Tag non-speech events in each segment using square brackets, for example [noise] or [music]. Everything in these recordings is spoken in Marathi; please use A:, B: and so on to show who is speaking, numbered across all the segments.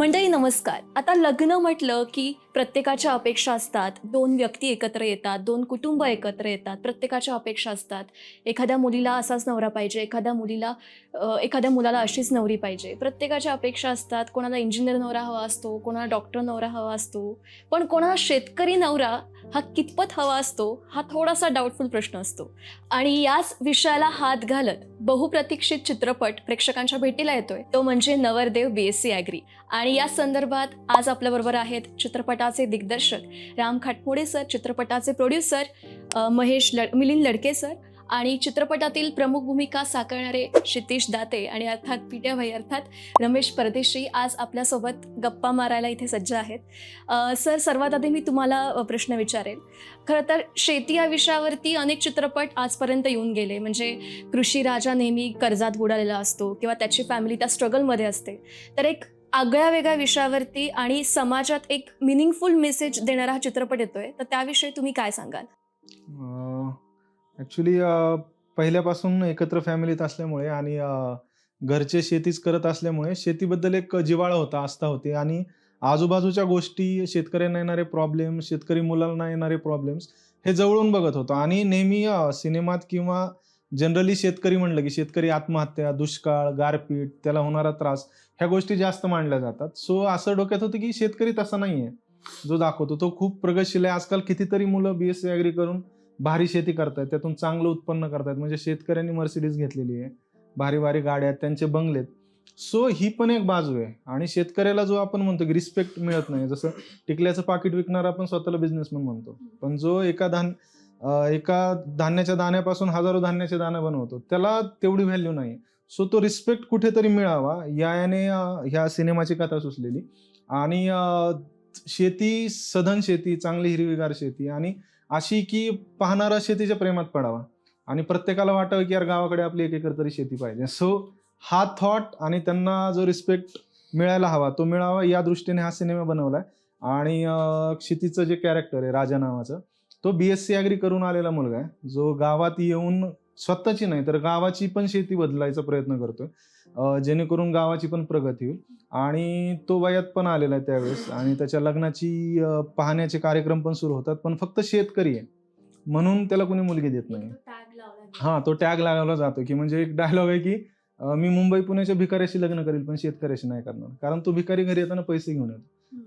A: मंडळी नमस्कार. आता लग्न म्हटलं की प्रत्येकाच्या अपेक्षा असतात. दोन व्यक्ती एकत्र येतात दोन कुटुंब एकत्र येतात प्रत्येकाच्या अपेक्षा असतात. एखाद्या मुलीला असाच नवरा पाहिजे एखाद्या मुलीला एखाद्या मुलाला अशीच नवरी पाहिजे. प्रत्येकाच्या अपेक्षा असतात. कोणाला इंजिनियर नवरा हवा असतो कोणाला डॉक्टर नवरा हवा असतो. पण कोणाला शेतकरी नवरा हा कितपत हवा असतो हा थोडासा डाऊटफुल प्रश्न असतो. आणि याच विषयाला हात घालत बहुप्रतीक्षित चित्रपट प्रेक्षकांच्या भेटीला येतोय. तो म्हणजे नवरदेव बी एस सी ॲग्री आणि या संदर्भात आज आपल्याबरोबर आहेत चित्रपट चित्रपटाचे दिग्दर्शक राम खाटमोडे सर चित्रपटाचे प्रोड्युसर महेश लड मिलिंद लडके सर आणि चित्रपटातील प्रमुख भूमिका साकारणारे क्षितिश दाते आणि अर्थात पिट्या भाई अर्थात रमेश परदेशी आज आपल्यासोबत गप्पा मारायला इथे सज्ज आहेत. सर सर्वात आधी मी तुम्हाला प्रश्न विचारेल. खरं तर शेती या विषयावरती अनेक चित्रपट आजपर्यंत येऊन गेले. म्हणजे कृषी राजा नेहमी कर्जात बुडालेला असतो किंवा त्याची फॅमिली त्या स्ट्रगलमध्ये असते. तर एक आगळ्या वेगळ्या विषयावरती आणि समाजात एक मिनिंगफुल मेसेज देणारा हा चित्रपट येतोय. तर त्याविषयी तुम्ही काय सांगाल?
B: ॲक्च्युली पहिल्यापासून एकत्र फॅमिलीत असल्यामुळे आणि घरचे शेतीच करत असल्यामुळे शेतीबद्दल एक जिवाळा होता आस्था होती आणि आजूबाजूच्या गोष्टी शेतकऱ्यांना येणारे प्रॉब्लेम शेतकरी मुलांना येणारे प्रॉब्लेम्स हे जवळून बघत होतो. आणि नेहमी सिनेमात किंवा जनरली शेतकरी म्हणलं की शेतकरी आत्महत्या दुष्काळ गारपीट त्याला होणारा त्रास ह्या गोष्टी जास्त मांडल्या जातात. सो असं डोक्यात होतं की शेतकरी तसा नाही आहे जो दाखवतो तो खूप प्रगतशील आहे. आजकाल कितीतरी मुलं बी एस सी ॲग्री करून भारी शेती करतायत. त्यातून चांगलं उत्पन्न करतायत. म्हणजे शेतकऱ्यांनी मर्सिडीज घेतलेली आहे. भारी भारी गाड्या आहेत. त्यांचे बंगलेत. सो ही पण एक बाजू आहे. आणि शेतकऱ्याला जो आपण म्हणतो की रिस्पेक्ट मिळत नाही. जसं टिकल्याचं पाकिट विकणार आपण स्वतःला बिझनेसमॅन म्हणतो. पण जो एका धान एका धान्याच्या दाण्यापासून हजारो धान्याचे दाणे बनवतो त्याला तेवढी व्हॅल्यू नाही सो तो रिस्पेक्ट कुठेतरी मिळावा याने ह्या सिनेमाची कथा सुचलेली. आणि शेती सधन शेती चांगली हिरवीगार शेती आणि अशी की पाहणारा शेतीच्या प्रेमात पडावा. आणि प्रत्येकाला वाटावं की यार गावाकडे आपली एक एकर तरी शेती पाहिजे. सो हा थॉट आणि त्यांना जो रिस्पेक्ट मिळायला हवा तो मिळावा या दृष्टीने हा सिनेमा बनवलाय. आणि शेतीचं क्षितीचं जे कॅरेक्टर आहे राजा नावाचं तो बी एस सी ॲग्री करून आलेला मुलगा आहे. जो गावात येऊन स्वतःची नाही तर गावाची पण शेती बदलायचा प्रयत्न करतोय. जेणेकरून गावाची पण प्रगती होईल. आणि तो वयात पण आलेला आहे त्यावेळेस. आणि त्याच्या लग्नाची पाहण्याचे कार्यक्रम पण सुरू होतात. पण फक्त शेतकरी आहे. म्हणून त्याला कोणी मुलगी देत नाही. हा तो टॅग लावला जातो की म्हणजे एक डायलॉग आहे की मी मुंबई पुण्याच्या भिकाऱ्याशी लग्न करेल पण शेतकऱ्याशी नाही करणार. कारण तो भिकारी घरी येताना पैसे घेऊन येतो.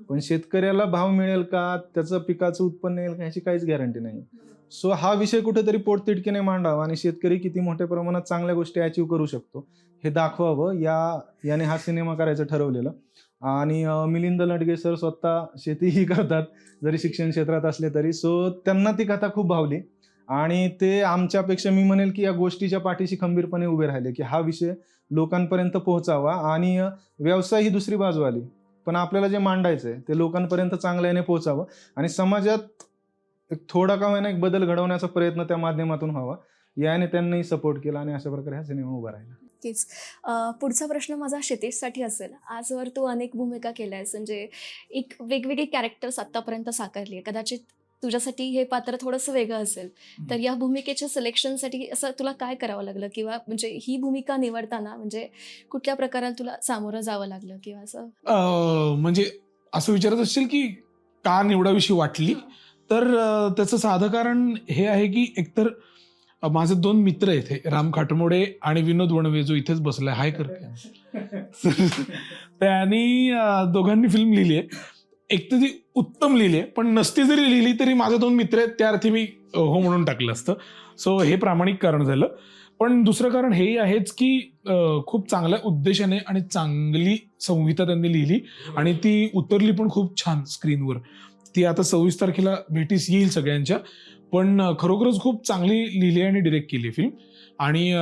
B: पण शेतकऱ्याला भाव मिळेल का? त्याचं पिकाचं उत्पन्न येईल का? ह्याची काहीच गॅरंटी नाही सो हा विषय कुठेतरी पोटतिडकीने मांडावा आणि शेतकरी किती मोठ्या प्रमाणात चांगल्या गोष्टी अचीव करू शकतो. हे दाखवावं या याने हा सिनेमा करायचं ठरवलेलं. आणि मिलिंद लडगे सर स्वतः शेतीही [laughs] करतात जरी शिक्षण क्षेत्रात असले तरी. सो त्यांना ती कथा खूप भावली. आणि ते आमच्यापेक्षा मी म्हणेल की या गोष्टीच्या पाठीशी खंबीरपणे उभे राहिले की हा विषय लोकांपर्यंत पोहोचावा आणि व्यवसाय ही दुसरी बाजू आली. पण आपल्याला जे मांडायचं आहे ते लोकांपर्यंत चांगल्याने पोहोचावं. आणि समाजात एक थोडा का होईना एक बदल घडवण्याचा प्रयत्न त्या माध्यमातून व्हावा. याने त्यांनाही सपोर्ट केला आणि अशा प्रकारे हा सिनेमा उभा राहिला.
A: नक्कीच. पुढचा प्रश्न माझा क्षितेशसाठी असेल. आजवर तू अनेक भूमिका केल्या आहेस म्हणजे एक वेगवेगळी कॅरेक्टर्स आत्तापर्यंत साकारली आहे. कदाचित तुझ्यासाठी हे पात्र थोडंसं वेगळं असेल. तर या भूमिकेच्या सिलेक्शनसाठी असं तुला काय करावं लागलं? किंवा म्हणजे ही भूमिका निवडताना म्हणजे कुठल्या प्रकाराला तुला सामोरं जावं लागलं? किंवा असं?
C: म्हणजे असं विचारत असशील की का निवडाविषयी वाटली? तर त्याचं साधं कारण हे आहे की एकतर माझे दोन मित्र आहेत हे, राम खाटमोडे आणि विनोद वणवे जो इथेच बसलाय हाय कर. [laughs] त्यांनी दोघांनी फिल्म लिहिली आहे. एक तर ती उत्तम लिहिली आहे पण नसती जरी लिहिली तरी माझे दोन मित्र आहेत त्या अर्थी मी हो म्हणून टाकलं असतं. सो हे प्रामाणिक कारण झालं. पण दुसरं कारण हेही आहेच की खूप चांगल्या उद्देशाने आणि चांगली संहिता त्यांनी लिहिली. आणि ती उतरली पण खूप छान स्क्रीनवर ती आता सव्वीस तारखेला भेटीस येईल सगळ्यांच्या. पण खरोखरच खूप चांगली लिहिली आणि डिरेक्ट केली फिल्म आणि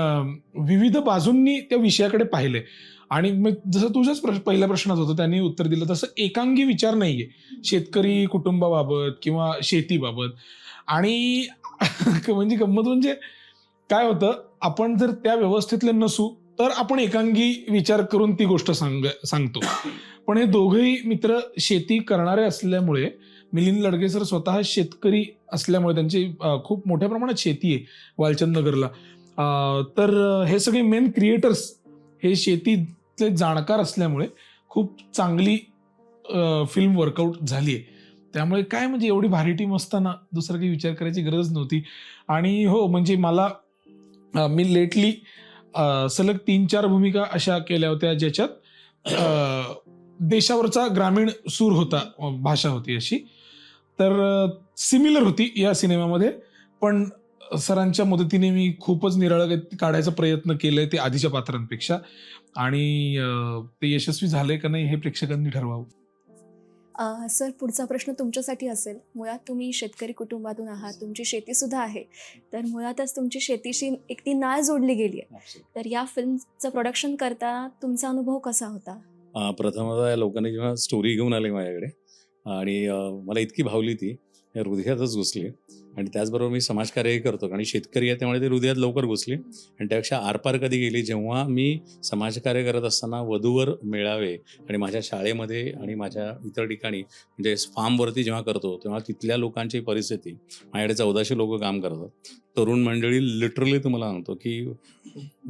C: विविध बाजूंनी त्या विषयाकडे पाहिले आणि मग जसं तुझ्याच प्रश्न पहिल्या प्रश्नात होतं त्यांनी उत्तर दिलं तसं एकांगी विचार नाहीये. शेतकरी कुटुंबाबाबत किंवा शेतीबाबत. आणि [laughs] म्हणजे गंमत म्हणजे काय होतं आपण जर त्या व्यवस्थेतले नसू तर आपण एकांगी विचार करून ती गोष्ट सांग सांगतो. पण हे दोघेही मित्र शेती करणारे असल्यामुळे मिलिंद लडगे सर स्वतः शेतकरी असल्यामुळे त्यांची खूप मोठ्या प्रमाणात शेती आहे वालचंद नगरला. तर हे सगळे मेन क्रिएटर्स हे शेतीतले जाणकार असल्यामुळे खूप चांगली फिल्म वर्कआउट झाली आहे. त्यामुळे काय म्हणजे एवढी भारी टीम असताना दुसरा काही विचार करायची गरज नव्हती. आणि हो म्हणजे मला मी लेटली सलग तीन चार भूमिका अशा केल्या होत्या ज्याच्यात देशावरचा ग्रामीण सूर होता भाषा होती अशी. तर सिमिलर होती या सिनेमामध्ये पण सरांच्या मदतीने मी खूपच निराळं काढायचा प्रयत्न केलाय ते आधीच्या पात्रांपेक्षा. आणि ते यशस्वी झालंय का नाही हे प्रेक्षकांनी ठरवावं.
A: सर पुढचा प्रश्न तुमच्यासाठी असेल. मुळात तुम्ही शेतकरी कुटुंबातून आहात तुमची शेतीसुद्धा आहे. तर मुळातच तुमची शेतीशी एक ती नाळ जोडली गेली आहे तर या फिल्मचं प्रोडक्शन करताना तुमचा अनुभव कसा होता?
D: प्रथमतः या लोकांनी जेव्हा स्टोरी घेऊन आली माझ्याकडे आणि मला इतकी भावली ती हृदयातच घुसली. आणि त्याचबरोबर मी समाजकार्यही करतो. आणि शेतकरी आहे त्यामुळे ते हृदयात लवकर घुसली. आणि त्यापेक्षा आरपार कधी गेली जेव्हा मी समाजकार्य करत असताना वधूवर मेळावे आणि माझ्या शाळेमध्ये आणि माझ्या इतर ठिकाणी म्हणजे फार्मवरती जेव्हा करतो तेव्हा तिथल्या लोकांची परिस्थिती माझ्याकडे चौदाशे लोक काम करतात. तरुण मंडळी लिटरली तुम्हाला सांगतो की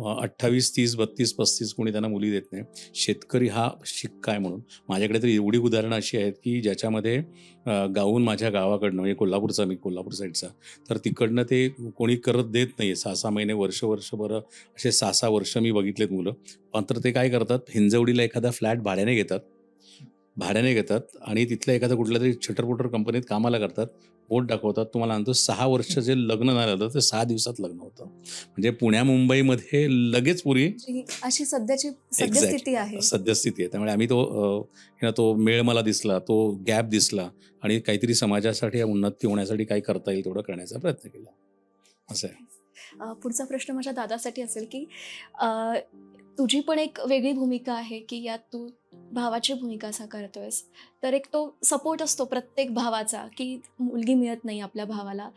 D: अठ्ठावीस तीस बत्तीस पस्तीस कोणी त्यांना मुली देत नाही. शेतकरी हा शिक काय म्हणून? माझ्याकडे तर एवढी उदाहरणं अशी आहेत की ज्याच्यामध्ये गाऊन माझ्या गावाकडनं म्हणजे कोल्हापूरचा मी कोल्हापूर साईडचा तर तिकडनं ते कोणी करत देत नाही सहा सहा महिने वर्ष वर्षभर असे सहा सहा वर्ष मी बघितलेत मुलं. मात्र ते काय करतात हिंजवडीला एखादा फ्लॅट भाड्याने घेतात. भाड्याने घेतात आणि तिथल्या एखाद्या कुठल्या तरी छटरपुटर कंपनीत कामाला करतात. बोट दाखवतात. तुम्हाला सांगतो सहा वर्ष जे लग्न झालं ते सहा दिवसात लग्न होतं. म्हणजे पुण्या मुंबईमध्ये लगेच पुरी
A: अशी सध्याची सद्यस्थिती आहे.
D: सद्यस्थिती आहे. त्यामुळे आम्ही तो तो मेळ मला दिसला तो गॅप दिसला आणि काहीतरी समाजासाठी उन्नती होण्यासाठी काय करता येईल तेवढं करण्याचा प्रयत्न केला. असं आहे.
A: पुढचा प्रश्न माझ्या दादासाठी असेल की तुझी पण एक वेगळी भूमिका आहे की यात तू भावाची भूमिका साकारतोयस तर एक तो सपोर्ट असतो प्रत्येक भावाचा की मुलगी मिळत नाही आपल्या भावाला.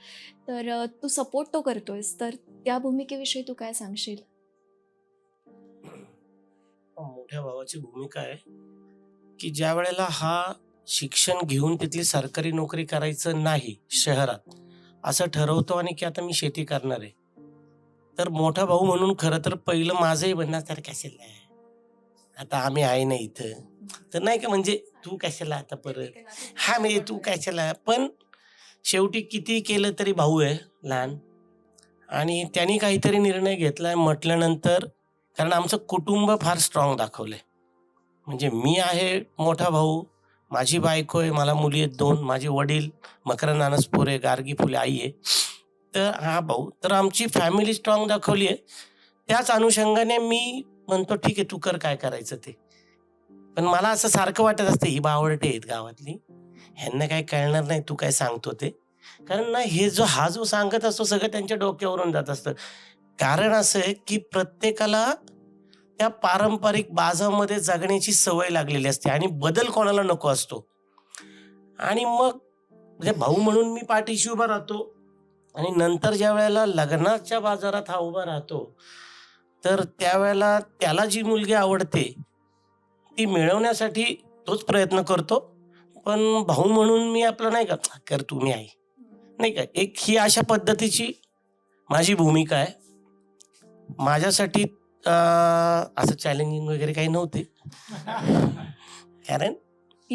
A: तर तू सपोर्ट तो करतोयस. तर त्या भूमिकेविषयी तू काय सांगशील?
E: मोठ्या भावाची भूमिका आहे की ज्या वेळेला हा शिक्षण घेऊन तिथली सरकारी नोकरी करायचं नाही शहरात असं ठरवतो आणि की आता मी शेती करणार आहे. तर मोठा भाऊ म्हणून खरं तर पहिलं माझंही बनणार तर कशाला? आता आम्ही आहे ना इथं. तर नाही का म्हणजे तू कशाला आता परत? हा म्हणजे तू कशाला? पण शेवटी किती केलं तरी भाऊ आहे लहान. आणि त्यांनी काहीतरी निर्णय घेतलाय म्हटल्यानंतर कारण आमचं कुटुंब फार स्ट्रॉंग दाखवलंय. म्हणजे मी आहे मोठा भाऊ माझी बायको आहे मला मुली आहेत दोन माझे वडील मकरंद अनसपूर आहे गार्गी फुले आई आहे. तर हा भाऊ. तर आमची फॅमिली स्ट्रॉंग दाखवली आहे. त्याच अनुषंगाने मी म्हणतो ठीक आहे तू कर काय करायचं ते. पण मला असं सारखं वाटत असतं ही बावळटे आहेत गावातली. ह्यांना काय कळणार नाही तू काय सांगतो ते. कारण ना हे जो हा जो सांगत असतो सगळं त्यांच्या डोक्यावरून जात असतं. कारण असं आहे की प्रत्येकाला त्या पारंपरिक बाजामध्ये जगण्याची सवय लागलेली असते आणि बदल कोणाला नको असतो. आणि मग म्हणजे भाऊ म्हणून मी पाठीशी उभा राहतो. आणि नंतर ज्या वेळेला लग्नाच्या बाजारात हा उभा राहतो तर त्यावेळेला त्याला जी मुलगी आवडते ती मिळवण्यासाठी तोच प्रयत्न करतो. पण भाऊ म्हणून मी आपलं नाही का कर तुम्ही आहे. नाही का? एक ही अशा पद्धतीची माझी भूमिका आहे. माझ्यासाठी असं चॅलेंजिंग वगैरे काही नव्हते. [laughs] कारण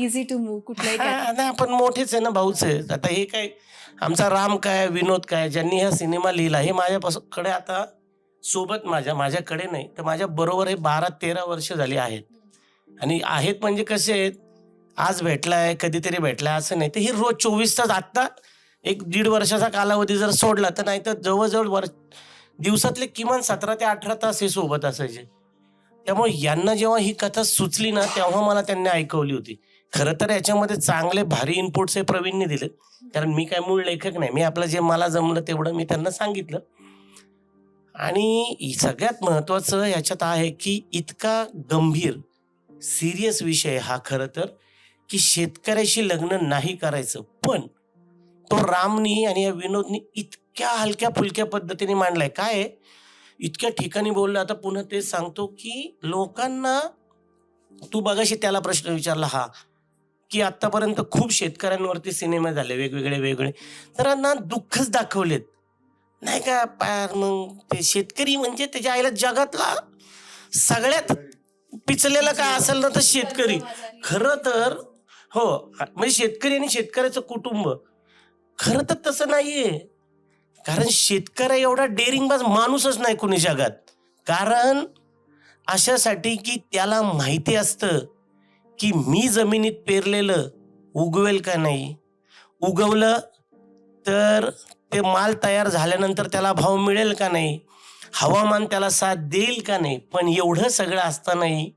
A: इझी टू मूव्ह कुठल्याही
E: हा. नाही आपण मोठेच आहे ना भाऊच आहे. आता हे काय आमचा राम काय विनोद काय ज्यांनी हा सिनेमा लिहिला हे माझ्याकडे आता सोबत माझ्या माझ्याकडे नाही. तर माझ्या बरोबर हे बारा तेरा वर्ष झाली आहेत. आणि आहेत म्हणजे कसे आहेत? आज भेटलाय कधीतरी भेटलाय असं नाही. तर हे रोज चोवीस तास आत्ता एक दीड वर्षाचा कालावधी जर सोडला तर नाही तर जवळजवळ वर्ष दिवसातले किमान सतरा ते अठरा तास हे सोबत असायचे. त्यामुळे यांना जेव्हा ही कथा सुचली ना तेव्हा मला त्यांनी ऐकवली होती. खरं तर याच्यामध्ये चांगले भारी इनपुट्स हे प्रवीणने दिले. कारण मी काय मूळ लेखक नाही. मी आपलं जे मला जमलं तेवढं मी त्यांना सांगितलं. आणि सगळ्यात महत्वाचं याच्यात आहे की इतका गंभीर सिरियस विषय हा खरं तर की शेतकऱ्याशी लग्न नाही करायचं. पण तो रामनी आणि या विनोदनी इतक्या हलक्या फुलक्या पद्धतीने मांडलाय. काय इतक्या ठिकाणी बोललं आता पुन्हा तेच सांगतो की लोकांना तू बघाशी त्याला प्रश्न विचारला हा की आतापर्यंत खूप शेतकऱ्यांवरती सिनेमे झाले वेगवेगळे वेगळे. तर ना दुःखच दाखवलेत. नाही का पार मग ते शेतकरी म्हणजे त्याच्या आईला जगातला सगळ्यात पिचलेला काय असेल ना तर शेतकरी. खरं तर हो म्हणजे शेतकरी आणि शेतकऱ्याचं कुटुंब. खरं तर तसं नाहीये. कारण शेतकऱ्या एवढा डेअरिंगबाज माणूसच नाही कुणी जगात. कारण अशासाठी की त्याला माहिती असतं. की मी जमिनीत पेरलेलं उगवेल का नाही? उगवलं तर ते माल तयार झाल्यानंतर त्याला भाव मिळेल का नाही? हवामान त्याला साथ देईल का नाही? पण एवढं सगळं असतानाही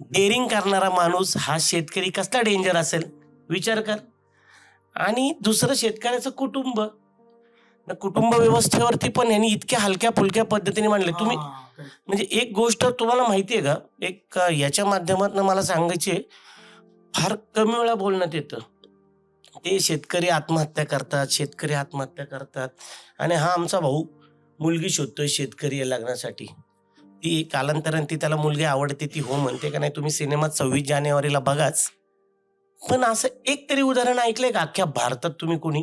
E: डेअरिंग करणारा माणूस हा शेतकरी कसला डेंजर असेल? विचार कर. आणि दुसरं शेतकऱ्याचं कुटुंब कुटुंब व्यवस्थेवरती पण यांनी इतक्या हलक्या फुलक्या पद्धतीने मांडले. तुम्ही म्हणजे एक गोष्ट तुम्हाला माहिती आहे का? एक याच्या माध्यमातून मला सांगायची फार कमी वेळा बोलण्यात येतं. ते शेतकरी आत्महत्या करतात शेतकरी आत्महत्या करतात. आणि हा आमचा भाऊ मुलगी शोधतोय शेतकरी लग्नासाठी. ती कालांतराने ती त्याला मुलगी आवडते ती हो म्हणते का नाही तुम्ही सिनेमात सव्वीस जानेवारीला बघाच. पण असं एक तरी उदाहरण ऐकलंय का? अख्ख्या भारतात तुम्ही कोणी?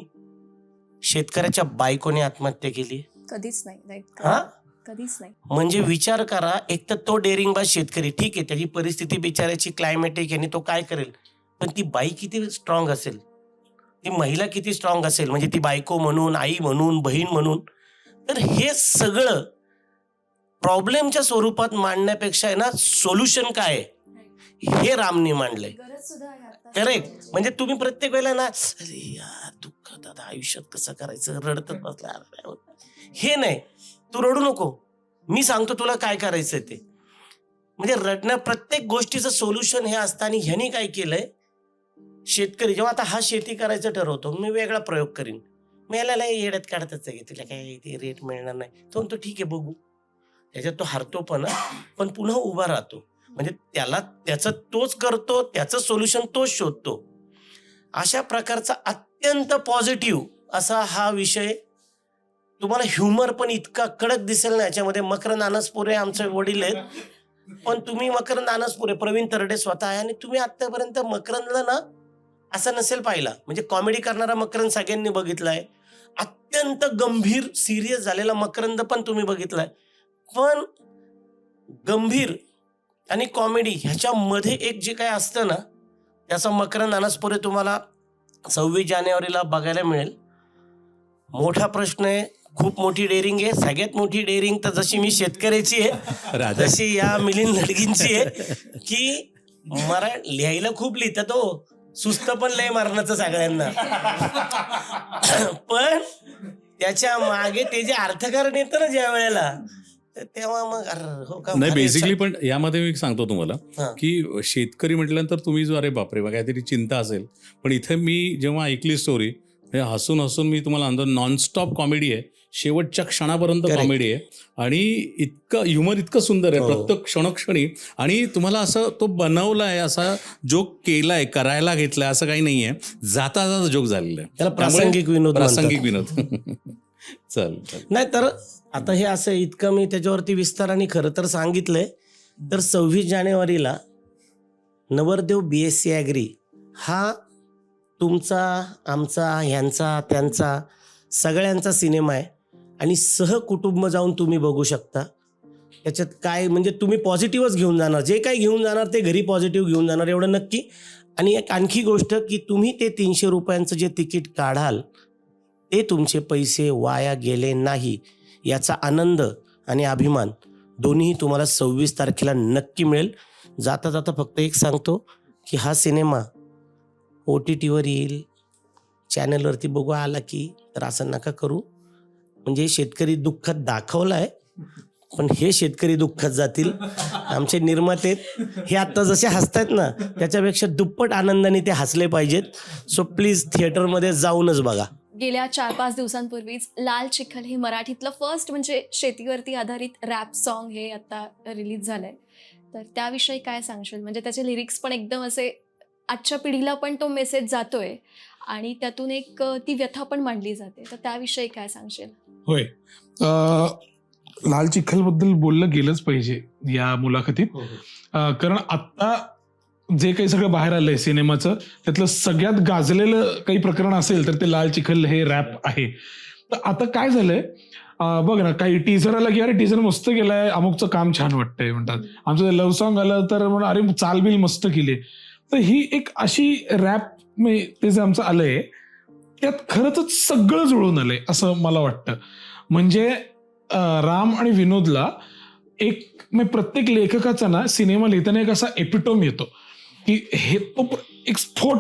E: शेतकऱ्याच्या बायकोने आत्महत्या केली?
A: कधीच नाही like,
E: हा?
A: कधीच नाही.
E: म्हणजे विचार करा एक तर तो डेअरिंगबाज शेतकरी ठीक आहे त्याची परिस्थिती बिचारायची क्लायमेटिक आणि तो काय करेल? पण ती बाई किती स्ट्रॉंग असेल? ती महिला किती स्ट्रॉंग असेल? म्हणजे ती बायको म्हणून आई म्हणून बहीण म्हणून. तर हे सगळं प्रॉब्लेमच्या स्वरूपात मांडण्यापेक्षा आहे ना सोल्युशन काय आहे? हे रामने मांडलंय.
A: आता.
E: करेक्ट म्हणजे तुम्ही प्रत्येक वेळेला ना अरे यार दुःख दादा आयुष्यात कसं करायचं? रडतच बसला. हे नाही. तू रडू नको. मी सांगतो तुला काय करायचं ते. म्हणजे रडण्या प्रत्येक गोष्टीचं सोल्युशन हे असतं आणि ह्यानी काय केलंय? शेतकरी जेव्हा आता हा शेती करायचं ठरवतो मी वेगळा प्रयोग करीन. मी याला लय येड्यात काढतच आहे तुला काय ते रेट मिळणार नाही. तो म्हणतो ठीक आहे बघू. त्याच्यात तो हरतो पण पण पुन्हा उभा राहतो. म्हणजे त्याला त्याचं तोच करतो त्याचं सोल्युशन तोच शोधतो. अशा प्रकारचा अत्यंत पॉझिटिव्ह असा हा विषय तुम्हाला ह्युमर पण इतका कडक दिसेल ना याच्यामध्ये. मकर नानसपुरे आमचे वडील आहेत. पण तुम्ही मकरंद नानसपुरे प्रवीण तरडे स्वतः आहे आणि तुम्ही आतापर्यंत मकरनला ना असं नसेल पाहिला. म्हणजे कॉमेडी करणारा मकरंद सगळ्यांनी बघितलाय. अत्यंत गंभीर सिरियस झालेला मकरंद पण तुम्ही बघितलाय. पण गंभीर आणि कॉमेडी ह्याच्यामध्ये एक जे काय असतं ना त्याचा मकरंद अनसपुरे तुम्हाला सव्वीस जानेवारीला बघायला मिळेल. मोठा प्रश्न आहे खूप मोठी डेअरिंग आहे सगळ्यात मोठी डेअरिंग तर जशी मी शेतकऱ्याची आहे तशी या मिलिंद लडकींची आहे की मरा लिहायला खूप लिहितात हो. सुस्त पण लय मारण्याचं सगळ्यांना. पण त्याच्यामागे ते जे अर्थकारण येतं ना ज्या वेळेला तर तेव्हा मग अरे हो का
D: नाही बेसिकली. पण यामध्ये मी सांगतो तुम्हाला
E: हा.
D: की शेतकरी म्हटल्यानंतर तुम्ही जो अरे बापरे बा काहीतरी चिंता असेल पण इथे मी जेव्हा ऐकली स्टोरी हसून हसून मी तुम्हाला अंदर नॉनस्टॉप कॉमेडी आहे शेवटच्या क्षणापर्यंत
E: Correct.
D: कॉमेडी आहे आणि इतकं ह्युमर इतकं सुंदर आहे
E: हो.
D: प्रत्येक क्षणोक्षणी आणि तुम्हाला असं तो बनवलाय असा जोक केलाय करायला घेतलाय असं काही नाहीये जाता जाता जोक झालेला आहे
E: त्याला
D: त्यामुळे
E: प्रासंगिक विनोद म्हणतात.
D: प्रासंगिक विनोद [laughs] चल चल.
E: नाही तर आता हे असं इतकं मी त्याच्यावरती विस्ताराने खरं तर सांगितलंय. तर सव्वीस जानेवारीला नवरदेव बी एस सी ॲग्री हा तुमचा आमचा ह्यांचा त्यांचा सगळ्यांचा सिनेमा आहे. आणि सहकुटुंब जाऊन तुम्ही बघू शकता. त्याच्यात काय म्हणजे तुम्ही पॉझिटिव्हच घेऊन जाणार. जे काही घेऊन जाणार ते घरी पॉझिटिव्ह घेऊन जाणार एवढं नक्की. आणि एक आणखी गोष्ट की तुम्ही ते तीनशे रुपयांचं जे तिकीट काढाल ते तुमचे पैसे वाया गेले नाही याचा आनंद आणि अभिमान दोन्ही तुम्हाला सव्वीस तारखेला नक्की मिळेल. जाता जाता फक्त एक सांगतो की हा सिनेमा ओ टी टीवर येईल. चॅनलवरती बघू आला की तर असं नका करू. म्हणजे शेतकरी दुःखात दाखवलं आहे पण हे शेतकरी दुःखात जातील. आमचे निर्माते हे आत्ता जसे हसतायत ना त्याच्यापेक्षा दुप्पट आनंदाने ते हसले पाहिजेत. सो प्लीज थिएटरमध्ये जाऊनच बघा.
A: गेल्या चार पाच दिवसांपूर्वीच लाल चिखल हे मराठीतलं फर्स्ट म्हणजे शेतीवरती आधारित रॅप सॉन्ग हे आता रिलीज झालंय. तर त्याविषयी काय सांगशील? म्हणजे त्याचे लिरिक्स पण एकदम असे आजच्या पिढीला पण तो मेसेज जातोय आणि त्यातून एक ती व्यथा पण मांडली जाते. तर त्याविषयी काय सांगशील?
C: होय. अं, लाल चिखलबद्दल बोललं गेलंच पाहिजे या मुलाखतीत. अं, कारण आत्ता जे काही सगळं बाहेर आलंय सिनेमाचं त्यातलं सगळ्यात गाजलेलं काही प्रकरण असेल तर ते लाल चिखल हे रॅप आहे. तर आता काय झालंय? बघ ना काही टीझर आला की अरे टीझर मस्त केलाय अमुकचं काम छान वाटतंय म्हणतात. आमचं लव्ह सॉन्ग आलं तर म्हणून अरे चाल बिल मस्त केली. तर ही एक अशी रॅप ते जे आमचं आलंय त्यात खरंच सगळं जुळून आलंय असं मला वाटतं. म्हणजे राम आणि विनोदला एक प्रत्येक लेखकाचा ना सिनेमा लिहिताना एक असा एपिटोम येतो. की हे तो एक स्फोट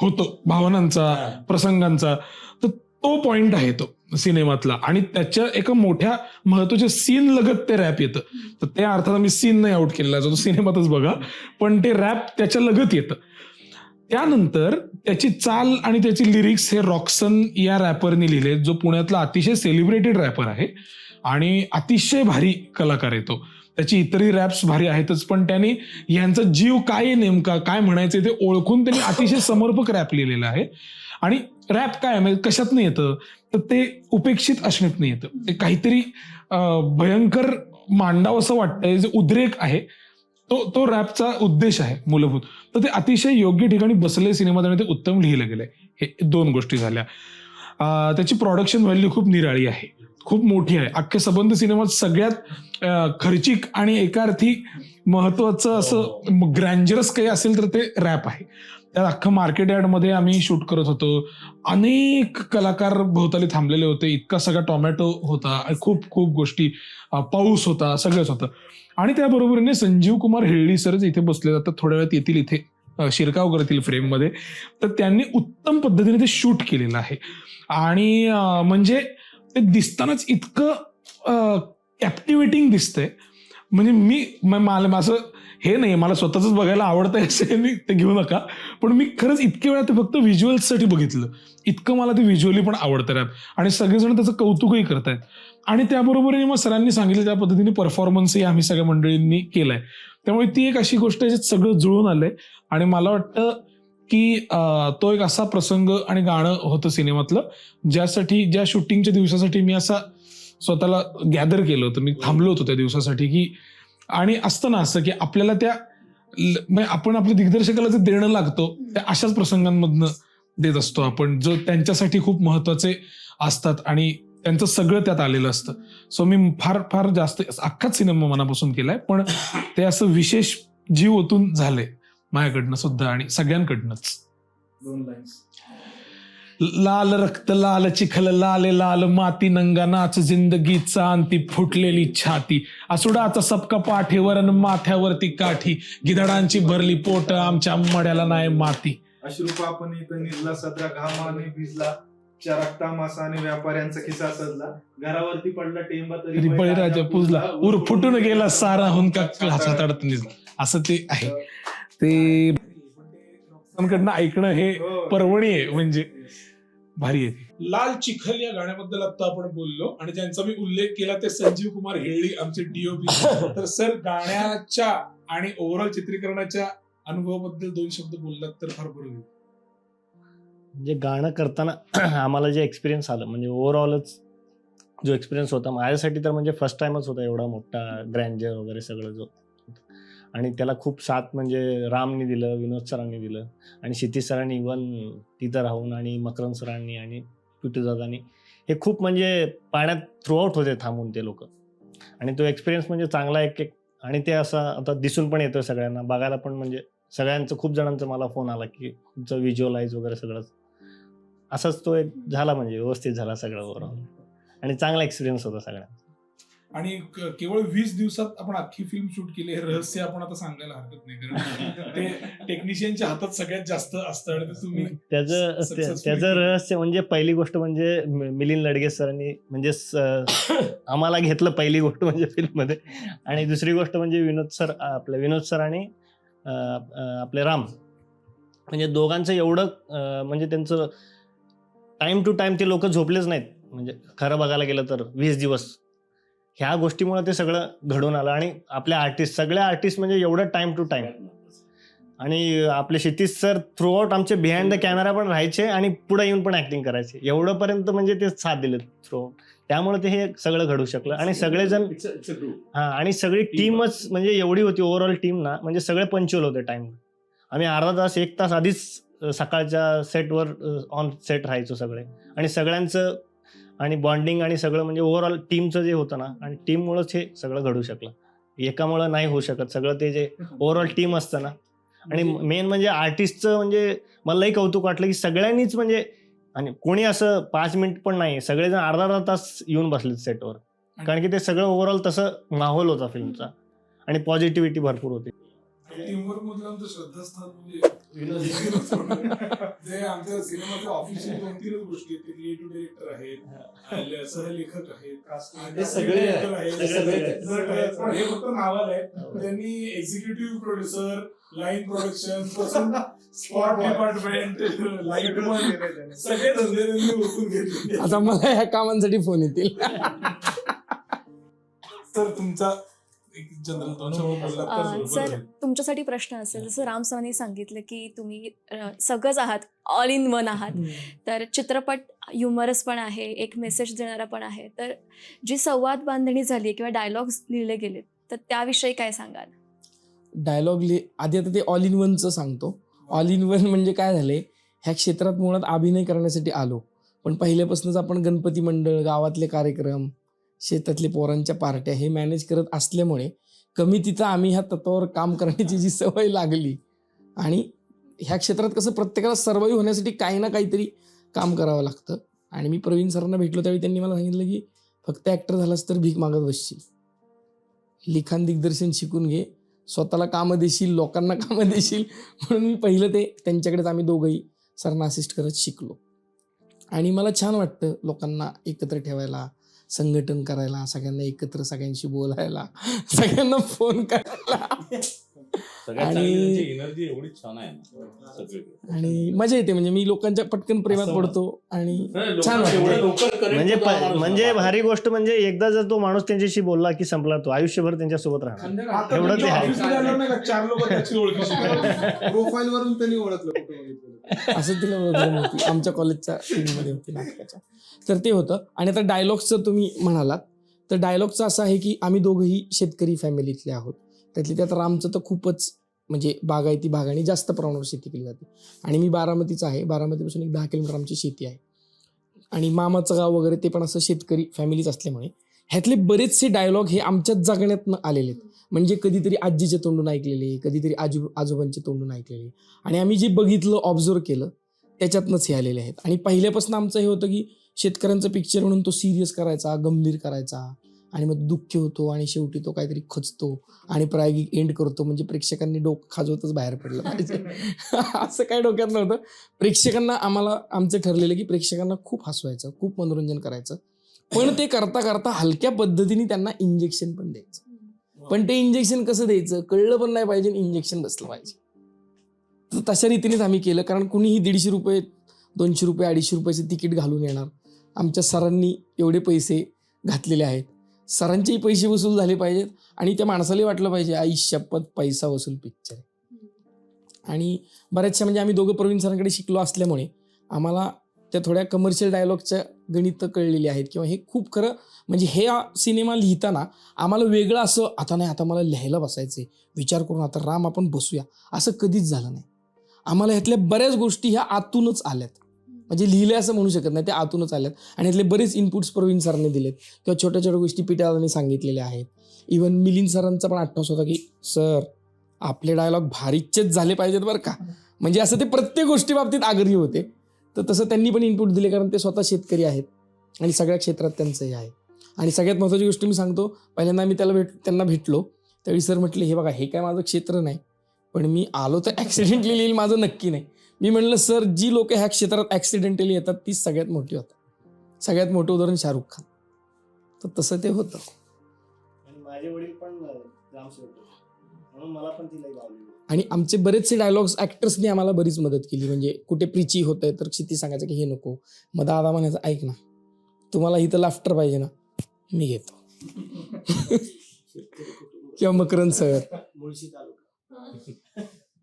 C: होतो भावनांचा प्रसंगांचा. तर तो पॉइंट आहे तो सिनेमातला. आणि त्याच्या एका मोठ्या महत्त्वाच्या सीन लगत ते रॅप येतं. तर त्या अर्थानं मी सीन नाही आउट केलेला जो तो सिनेमातच बघा. पण ते रॅप त्याच्या लगत येतं. त्यानंतर त्याची चाल आणि त्याची लिरिक्स हे रॉक्सन या रॅपरने लिहिले जो पुण्यातला अतिशय सेलिब्रेटेड रॅपर आहे. आणि अतिशय भारी कलाकार आहे तो. त्याची इतरही रॅप्स भारी आहेतच पण त्यांनी यांचा जीव काय नेमका काय म्हणायचं ते ओळखून त्यांनी अतिशय समर्पक रॅप लिहिलेला आहे. आणि रॅप काय आहे, म्हणजे कशातनं येतं? तर ते उपेक्षित असण्यातनं येतं. ते काहीतरी भयंकर मांडावं असं वाटतंय जे उद्रेक आहे. तो तो रॅपचा उद्देश आहे मूलभूत. तर ते अतिशय योग्य ठिकाणी बसले सिनेमात आणि ते उत्तम लिहिलं गेलंय. हे दोन गोष्टी झाल्या. त्याची प्रॉडक्शन व्हॅल्यू खूप निराळी आहे. खूप मोठी आहे. अख्ख्या सबंध सिनेमात सगळ्यात खर्चिक आणि एकार्थी महत्वाचं असं ग्रँजरस काही असेल तर ते रॅप आहे. त्यात अख्खं मार्केट यार्डमध्ये आम्ही शूट करत होतो. अनेक कलाकार भोवताली थांबलेले होते. इतका सगळा टोमॅटो होता. खूप खूप गोष्टी पाऊस होता. सगळंच होतं. आणि त्याबरोबरीने संजीव कुमार हेळी सरच इथे बसले जातात थोड्या वेळात येतील इथे शिरकाव करतील फ्रेममध्ये. तर त्यांनी उत्तम पद्धतीने ते शूट केलेलं आहे. आणि म्हणजे ते दिसतानाच इतकं ॲक्टिव्हेटिंग दिसतंय. म्हणजे मी मला असं हे नाही मला स्वतःच बघायला आवडतंय असं मी ते घेऊ नका. पण मी खरंच इतके वेळा ते फक्त व्हिज्युअल्ससाठी बघितलं. इतकं मला ते व्हिज्युअली पण आवडतं रॅप आणि सगळेजण त्याचं कौतुकही करतायत. आणि त्याबरोबरीने मग सरांनी सांगितलं त्या पद्धतीने परफॉर्मन्सही आम्ही सगळ्या मंडळींनी केलाय. त्यामुळे ती एक अशी गोष्ट आहे जे सगळं जुळून आलंय. आणि मला वाटतं की तो एक असा प्रसंग आणि गाणं होतं सिनेमातलं ज्यासाठी ज्या शूटिंगच्या दिवसासाठी मी असा स्वतःला गॅदर केलं होतं. मी थांबलो होतो त्या दिवसासाठी की आणि असतं ना असं की आपल्याला त्या ल- म्हणजे आपण आपल्या दिग्दर्शकाला जे देणं लागतो त्या अशाच प्रसंगांमधनं देत असतो आपण जो त्यांच्यासाठी खूप महत्त्वाचे असतात आणि त्यांचं सगळं त्यात आलेलं असतं. सो मी फार फार जास्त अख्खाच सिनेमा मनापासून केलाय पण ते असं विशेष जीव ओतून झालंय. माझ्याकडनं सुद्धा आणि सगळ्यांकडनंच.
B: दोन लाईन्स
C: लाल रक्त लाल चिखल लाल लाल माती नंगा नाच जिंदगीचा अंती फुटलेली छाती. असुडाचा सबका पाठीवर माथ्यावरती काठी. गिधडांची भरली पोट आमच्या मड्याला नाही माती.
B: अश्रू आपण इथं निजला सदरा घामाने भिजला. चरकता मासाने व्यापाऱ्यांचा खिसा सजला. घरावरती पडला टेंबा
C: तरी बळीराजा पुजला. उर फुटून गेला सारा हुंका असं ते आहे. ते कडनं ऐकणं हे पर्वणी आहे म्हणजे. भारी आहे. लाल चिखल या गाण्याबद्दल आता आपण बोललो आणि ज्यांचा मी उल्लेख केला ते संजीव कुमार हेळी आमचे डीओपी [laughs] तर सर गाण्याच्या आणि ओव्हरऑल चित्रीकरणाच्या अनुभवाबद्दल दोन शब्द बोललात तर फार बरं होईल.
F: म्हणजे गाणं करताना [clears throat] आम्हाला जे एक्सपिरियन्स आलं म्हणजे ओव्हरऑलच जो एक्सपिरियन्स होता माझ्यासाठी तर म्हणजे फर्स्ट टाइमच होता एवढा मोठा ग्रँजर वगैरे सगळं जो. आणि त्याला खूप साथ म्हणजे रामनी दिलं विनोद सरांनी दिलं. आणि क्षितिज सरांनी इवन तिथं राहून आणि मकरंद सरांनी आणि पिटू दादानी हे खूप म्हणजे पाण्यात थ्रूआउट होते थांबून ते लोक. आणि तो एक्सपिरियन्स म्हणजे चांगला एक एक आणि ते असं आता दिसून पण येतोय सगळ्यांना. बघायला पण म्हणजे सगळ्यांचं खूप जणांचा मला फोन आला की तुमचं व्हिज्युअलाइज वगैरे सगळं असाच तो एक झाला म्हणजे व्यवस्थित झाला सगळं ओव्हरऑल आणि चांगला एक्सपिरियन्स होता सगळ्यांचा.
C: आणि केवळ वीस दिवसात आपण अख्खी फिल्म शूट केली हे रहस्य आपण आता सांगायला हरकत नाही कारण ते टेक्निशियनच्या हातात सगळ्यात जास्त असतं आणि तुम्ही
F: त्याचं. रहस्य म्हणजे पहिली गोष्ट म्हणजे मिलिंद लडगे सरांनी म्हणजे आम्हाला घेतलं पहिली गोष्ट म्हणजे फिल्ममध्ये आणि दुसरी गोष्ट म्हणजे विनोद सर आपले विनोद सर आणि आपले राम. म्हणजे दोघांचं एवढं म्हणजे त्यांचं टाइम टू टाइम ते लोक झोपलेच नाहीत. म्हणजे खरं बघायला गेलं तर वीस दिवस. ह्या गोष्टीमुळे ते सगळं घडून आलं आणि आपल्या आर्टिस्ट सगळ्या आर्टिस्ट म्हणजे एवढं टाइम टू टाइम आणि आपले क्षितिज सर थ्रू आउट आमचे बिहाइंड द कॅमेरा पण राहायचे आणि पुढे येऊन पण ऍक्टिंग करायचे. एवढं पर्यंत म्हणजे ते साथ दिले थ्रू त्यामुळे ते हे सगळं घडू शकलं. आणि सगळेजण हा आणि सगळी टीमच म्हणजे एवढी होती ओव्हरऑल टीम ना म्हणजे सगळे पंचुअल होते टाइम आम्ही अर्धा तास एक तास आधीच सकाळच्या सेटवर ऑन सेट राहायचो सगळे. आणि सगळ्यांचं आणि बॉन्डिंग आणि सगळं म्हणजे ओव्हरऑल टीमचं जे होतं ना आणि टीममुळंच हे सगळं घडू शकलं. एकामुळं नाही होऊ शकत. सगळं ते जे ओव्हरऑल टीम असतं ना आणि मेन म्हणजे आर्टिस्टचं म्हणजे मलाही कौतुक वाटलं की सगळ्यांनीच म्हणजे आणि कोणी असं पाच मिनिट पण नाही सगळेजण अर्धा अर्धा तास येऊन बसले सेटवर कारण की ते सगळं ओव्हरऑल तसं माहोल होता फिल्मचा आणि पॉझिटिव्हिटी भरपूर होती. [laughs]
C: जे आमच्या सिनेमाच्या ऑफिशियल दोन तीनच गोष्टी आहेत. क्रिएटिव्ह डिरेक्टर आहेत सहलेखक आहेत
G: हे सगळे आहेत.
C: आहेत,
F: हे आहेत.
C: आहेत. हे फक्त नावाला आहे त्यांनी executive producer line production spot department light सगळे धंदे त्यांनी. उरकून घेतले
G: आता मला ह्या कामांसाठी फोन येतील. [laughs]
C: तर तुमचा
A: सर. तुमच्यासाठी प्रश्न असेल जसं राम सरांनी सांगितलं की तुम्ही सगळंच आहात ऑल इन वन आहात. तर चित्रपट ह्युमरस पण आहे एक मेसेज देणारा पण आहे. तर जी संवाद बांधणी झाली किंवा डायलॉग्स लिहिले गेलेत तर त्याविषयी काय सांगाल?
G: डायलॉग लिह आधी आता ते ऑल इन वनचं सांगतो. ऑल इन वन म्हणजे काय झालंय ह्या क्षेत्रात मुळात अभिनय करण्यासाठी आलो. पण पहिल्यापासूनच आपण गणपती मंडळ गावातले कार्यक्रम शेतातले पोरांच्या पार्ट्या हे मॅनेज करत असल्यामुळे कमी तिथं आम्ही ह्या तत्वावर काम करण्याची जी सवय लागली आणि ह्या क्षेत्रात कसं प्रत्येकाला सर्वाईव्ह होण्यासाठी काही ना काहीतरी काम करावं लागतं. आणि मी प्रवीण सरांना भेटलो त्यावेळी त्यांनी मला सांगितलं की फक्त ॲक्टर झालास तर भीक मागत बसशील. लिखाण दिग्दर्शन शिकून घे. स्वतःला कामं देशील लोकांना कामं देशील. म्हणून मी पहिलं ते त्यांच्याकडेच आम्ही दोघंही सरांना असिस्ट करत शिकलो. आणि मला छान वाटतं लोकांना एकत्र ठेवायला संघटन करायला सगळ्यांना एकत्र सगळ्यांशी बोलायला सगळ्यांना फोन करायला आणि
D: एनर्जी एवढी छान आहे ना सगळीकडे.
G: आणि मजा येते म्हणजे मी लोकांच्या पटकन प्रेमात पडतो आणि छान
F: म्हणजे म्हणजे. भारी गोष्ट म्हणजे एकदा जर तो माणूस त्यांच्याशी बोलला की संपला तो आयुष्यभर त्यांच्यासोबत राहणार
C: आता
F: एवढं ते आहे.
C: चार लोक.
B: प्रोफाईल [laughs] वरून त्यांनी ओळखलं
G: असं तिला प्रॉब्लेम नव्हती. आमच्या कॉलेजच्या टीममध्ये होती नाटकाच्या तर ते होतं. आणि आता डायलॉगचं तुम्ही म्हणालात तर डायलॉगचं असं आहे की आम्ही दोघंही शेतकरी फॅमिलीतले आहोत. त्यातली त्यात रामचं तर खूपच म्हणजे बागायती भागाने जास्त प्रमाणावर शेती केली जाते. आणि मी बारामतीचा आहे. बारामतीपासून एक दहा किलोमीटर आमची शेती आहे. आणि मामाचं गाव वगैरे ते पण असं शेतकरी फॅमिलीच असल्यामुळे ह्यातले बरेचसे डायलॉग हे आमच्याच जगण्यात आलेले आहेत. म्हणजे कधीतरी आजीच्या तोंडून ऐकलेले कधीतरी आजू आजोबांच्या तोंडून ऐकलेले. आणि आम्ही जे बघितलं ऑब्झर्व केलं त्याच्यातनंच हे आलेले आहेत. आणि पहिल्यापासून आमचं हे होतं की शेतकऱ्यांचं पिक्चर म्हणून तो सिरियस करायचा गंभीर करायचा. आणि मग दुःख होतो आणि शेवटी तो काहीतरी खचतो आणि प्रायोगिक एंड करतो. म्हणजे प्रेक्षकांनी डोकं खाजवतच बाहेर पडलं पाहिजे. [laughs] असं काय डोक्यात नव्हतं. प्रेक्षकांना आम्हाला आमचं ठरलेलं की प्रेक्षकांना खूप हसवायचं खूप मनोरंजन करायचं. पण ते करता करता हलक्या पद्धतीने त्यांना इंजेक्शन पण द्यायचं. पण ते इंजेक्शन कसं द्यायचं? कळलं पण नाही पाहिजे इंजेक्शन बसलं पाहिजे. तर तशा रीतीनेच आम्ही केलं. कारण कुणीही दीडशे रुपये दोनशे रुपये अडीचशे रुपयाचे तिकीट घालून येणार. आमच्या सरांनी एवढे पैसे घातलेले आहेत. सरांचेही पैसे वसूल झाले पाहिजेत आणि त्या माणसालाही वाटलं पाहिजे आई शपथ पैसा वसूल पिक्चर आहे आणि बऱ्याचशा म्हणजे आम्ही दोघं प्रवीण सरांकडे शिकलो असल्यामुळे आम्हाला त्या थोड्या कमर्शियल डायलॉगच्या गणितं कळलेली आहेत किंवा हे खूप खरं म्हणजे हे सिनेमा लिहिताना आम्हाला वेगळं असं आता नाही आता मला लिहायला बसायचं विचार करून आता राम आपण बसूया असं कधीच झालं नाही. आम्हाला ह्यातल्या बऱ्याच गोष्टी ह्या आतूनच आल्यात. म्हणजे लिहिले असं म्हणू शकत नाही त्या आतूनच आल्यात. आणि यातले बरेच इनपुट्स प्रवीण सरांनी दिलेत किंवा छोट्या छोट्या गोष्टी पिटादानी सांगितलेल्या आहेत. इवन मिलिंद सरांचा पण आठवस होता की सर आपले डायलॉग भारीचेच झाले पाहिजेत बरं का. म्हणजे असं ते प्रत्येक गोष्टी बाबतीत आग्रही होते. तर तसं त्यांनी पण इनपुट दिले कारण ते स्वतः शेतकरी आहेत. आणि सगळ्या क्षेत्रात त्यांचं हे आहे. आणि सगळ्यात महत्त्वाची गोष्ट मी सांगतो पहिल्यांदा मी त्याला भेट त्यांना भेटलो त्यावेळी सर म्हटले हे बघा हे काय माझं क्षेत्र नाही पण मी आलो तर ॲक्सिडेंटली येईल माझं नक्की नाही. मी म्हणलं सर जी लोक ह्या क्षेत्रात ॲक्सिडेंटली येतात ती सगळ्यात मोठी होतात. सगळ्यात मोठं उदाहरण शाहरुख खान. तर तसं ते होतं.
F: माझे वडील पण म्हणून मला पण ती लई आवडली
G: आणि आमचे बरेचसे डायलॉग्स ऍक्टर्सनी आम्हाला बरीच मदत केली. म्हणजे कुठे प्रिची होत आहे तर क्षिती सांगायचं की हे नको. मग दादा म्हणायचं ऐक ना तुम्हाला इथं लाफ्टर पाहिजे ना मी घेतो. किंवा मकरंद सर.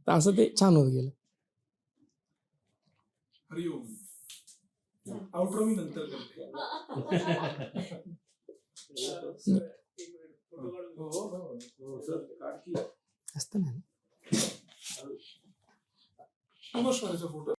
G: असं ते छान होत गेलं.
C: असत ना. Anlaşmanıza burada.